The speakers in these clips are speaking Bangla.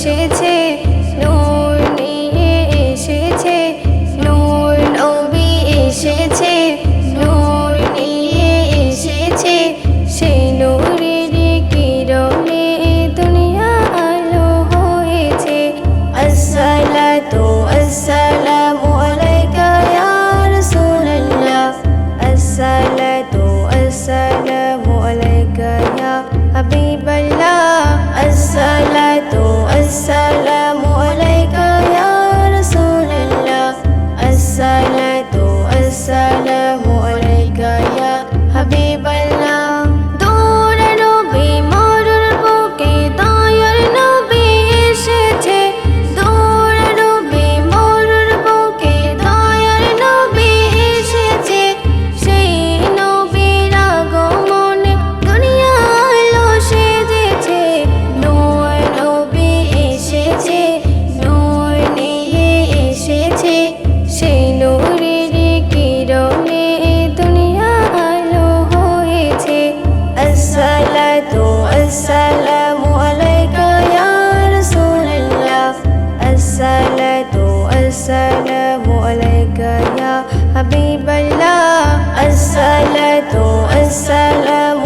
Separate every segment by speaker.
Speaker 1: এসেছে, নূর নিয়ে এসেছে, নূর নবী এসেছে, নূর নিয়ে এসেছে সেই নূরের কিরণে দুনিয়া আলো হয়েছে। আসসালাতু আসসালামু আলাইকা ইয়া রাসূলুল্লাহ। আসসালাতু আসসালামু আসসালাতু আসসালামু আলাইকা ইয়া হাবিবাল্লাহ আসসালাতু আসসালামু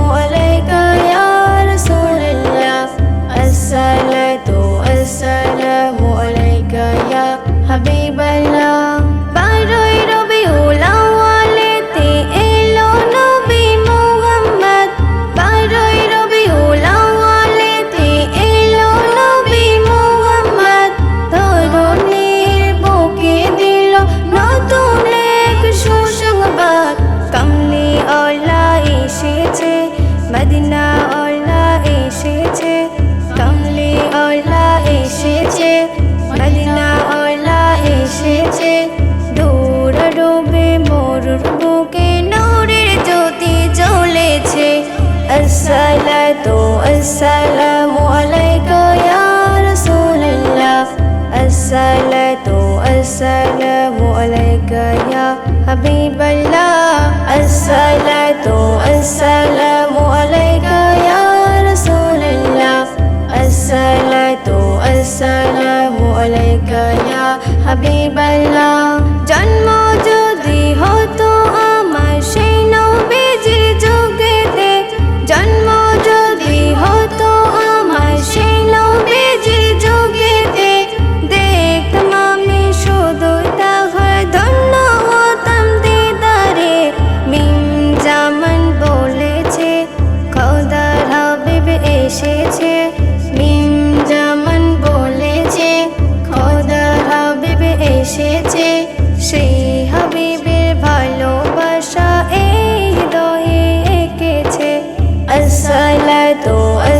Speaker 1: মদিনা ওলা এসেছে কামলি ওলা এসেছে, মদিনা ওলা এসেছে। দূর ডুবে মরুর বুকে নূরের জ্যোতি জ্বলেছে। আসসালাতু আসসালামু আলাইকা ইয়া রাসূলুল্লাহ। আসসালাতু আসসালামু আলাইকা ইয়া হাবিবাল্লাহ। আসসালাতু আসসালামু আলাইকা আলাইকা ইয়া হাবিবাল্লাহ জন্ম যদি হতো